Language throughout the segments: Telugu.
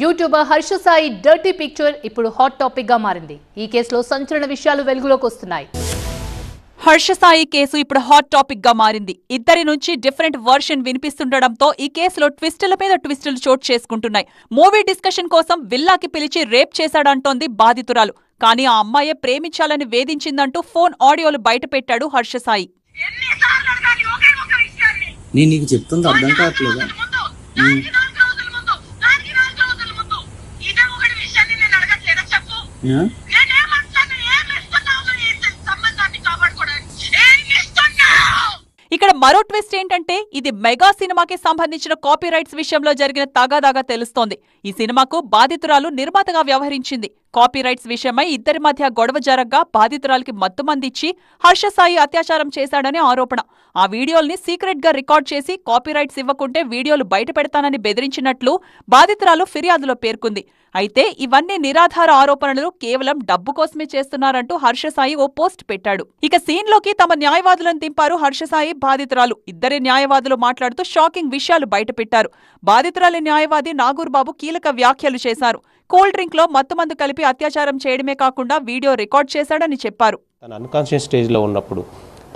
YouTuber Harsha Sai dirty picture ఇప్పుడు హాట్ టాపిక్గా మారింది. ఈ కేసులో సంచలన విషయాలు వెలుగులోకి వస్తున్నాయి. హర్ష సాయి కేసు ఇప్పుడు హాట్ టాపిక్గా మారింది. ఇద్దరి నుంచి డిఫరెంట్ వర్షన్ వినిపిస్తుండడంతో ఈ కేసులో ట్విస్టుల మీద ట్విస్టులు చోటు చేసుకుంటున్నాయి. మూవీ డిస్కషన్ కోసం విల్లాకి పిలిచి రేప్ చేశాడంటోంది బాధితురాలు. కానీ ఆ అమ్మాయే ప్రేమించాలని వేధించిందంటూ ఫోన్ ఆడియోలు బయటపెట్టాడు హర్ష సాయి నేను నీకు చెప్తుంది అర్థం కావట్లేదా? ఇక్కడ మరో ట్విస్ట్ ఏంటంటే ఇది మెగా సినిమాకి సంబంధించిన కాపీ రైట్స్ విషయంలో జరిగిన తగాదాగా తెలుస్తోంది. ఈ సినిమాకు బాధితురాలు నిర్మాతగా వ్యవహరించింది. కాపీ రైట్స్ విషయమై ఇద్దరి మధ్య గొడవ జరగ్గా బాధితురాలికి మత్తుమందిచ్చి హర్షసాయి అత్యాచారం చేశాడని ఆరోపణ. ఆ వీడియోల్ని సీక్రెట్గా రికార్డ్ చేసి కాపీరైట్స్ ఇవ్వకుంటే వీడియోలు బయటపెడతానని బెదిరించినట్లు బాధితురాలు ఫిర్యాదులో పేర్కొంది. అయితే ఇవన్నీ నిరాధార ఆరోపణలు కేవలం డబ్బు కోసమే చేస్తున్నారంటూ హర్షసాయి ఓ పోస్ట్ పెట్టాడు. ఇక సీన్లోకి తమ న్యాయవాదులను దింపారు హర్షసాయి బాధితురాలు. ఇద్దరి న్యాయవాదులు మాట్లాడుతూ షాకింగ్ విషయాలు బయటపెట్టారు బాధితురాలి న్యాయవాది నాగూర్బాబు కీలక వ్యాఖ్యలు చేశారు. కూల్ డ్రింక్లో మత్తుమందు కలిపి అత్యాచారం చేయడమే కాకుండా వీడియో రికార్డ్ చేశాడని చెప్పారు. తన అన్కాన్షియస్ స్టేజ్లో ఉన్నప్పుడు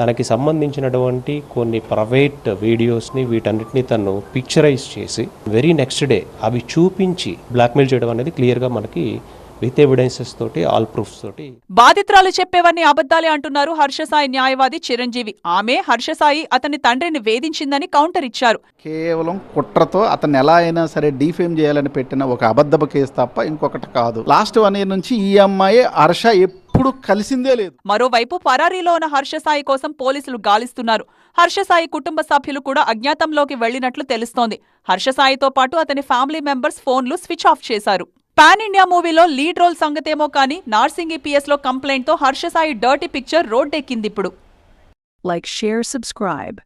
తనకి సంబంధించినటువంటి కొన్ని ప్రైవేట్ వీడియోస్ని వీటన్నిటిని తను పిక్చరైజ్ చేసి వెరీ నెక్స్ట్ డే అవి చూపించి బ్లాక్మెయిల్ చేయడం అనేది క్లియర్గా మనకి విత్ ఎవిడెన్సెస్ తోటి ఆల్ ప్రూఫ్స్ తోటి. బాధితురాలు చెప్పేవన్నీ అబద్ధాలే అంటున్నారు హర్షసాయి న్యాయవాది చిరంజీవి. ఆమె హర్షసాయి అతని తండ్రిని వేధించిందని కౌంటర్ ఇచ్చారు. కేవలం కుట్రతో అతన్ని ఎలా అయినా సరే డీఫేమ్ చేయాలని పెట్టిన ఒక అబద్ధపు కేసు తప్ప ఇంకొకటి కాదు. లాస్ట్ వన్ ఇయర్ నుంచి ఈ అమ్మాయి హర్ష ఎప్పుడు కలిసిందే లేదు. మరోవైపు పరారీలో ఉన్న హర్షసాయి కోసం పోలీసులు గాలిస్తున్నారు. హర్షసాయి కుటుంబ సభ్యులు కూడా అజ్ఞాతంలోకి వెళ్ళినట్లు తెలుస్తోంది. హర్షసాయితో పాటు అతని ఫ్యామిలీ మెంబర్స్ ఫోన్లు స్విచ్ ఆఫ్ చేశారు. పాన్ ఇండియా మూవీలో లీడ్ రోల్ సంగతేమో కానీ నార్సింగ్ ఈపీఎస్లో కంప్లైంట్తో హర్షసాయి డర్టీ పిక్చర్ రోడ్డెక్కింది ఇప్పుడు లైక్ షేర్ సబ్స్క్రైబ్